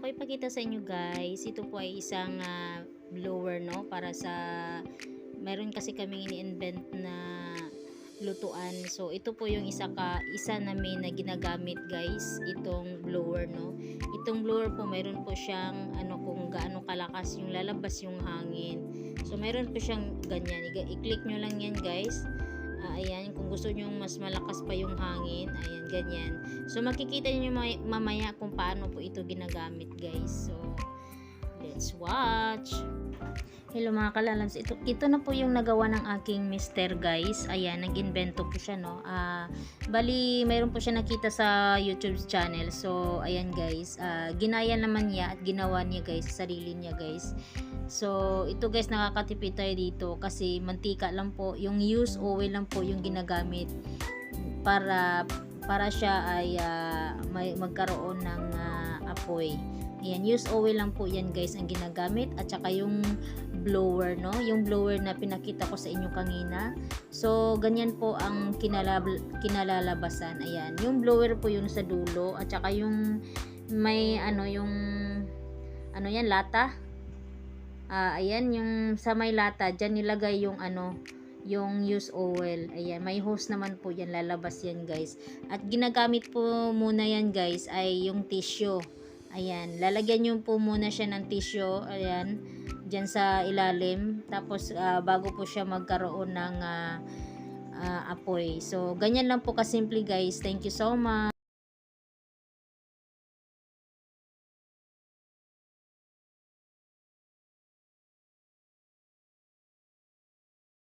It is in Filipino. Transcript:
ako ipakita sa inyo guys, ito po ay isang ah, blower no para sa meron kasi kaming ini-invent na lutuan. So ito po yung isa ka isa namin na ginagamit guys, itong blower no. Itong blower po meron po siyang ano kung gaano kalakas yung lalabas yung hangin. So meron po siyang ganyan. I-click nyo lang yan guys. Ah, ayan, kung gusto nyo mas malakas pa yung hangin, ayan, ganyan. So, makikita nyo may- mamaya kung paano po ito ginagamit, guys. So, let's watch. Hello mga kalalams, ito, ito na po yung nagawa ng aking mister guys. Ayan, nag-invento po siya no. Ah, bali, mayroon po siya nakita sa YouTube channel. So, ayan guys, ah, ginaya naman niya at ginawa niya guys sa sarili niya guys. So, ito guys, nakakatipid tayo dito kasi mantika lang po, yung used oil lang po yung ginagamit para para siya ay ah, may magkaroon ng ah, apoy. Ayan, used oil lang po yan guys ang ginagamit at saka yung blower no, yung blower na pinakita ko sa inyo kanina. So, ganyan po ang kinalab kinalalabasan. Ayan, yung blower po yung sa dulo at saka yung may ano yung ano yan lata Ah, ayan, yung sa may lata, dyan nilagay yung ano, yung used oil. Ayan, may hose naman po yan, lalabas yan guys. At ginagamit po muna yan guys, ay yung tissue. Ayan, lalagyan nyo po muna siya ng tissue, ayan, dyan sa ilalim. Tapos, ah, bago po siya magkaroon ng ah, ah, apoy. So, ganyan lang po kasimple guys. Thank you so much.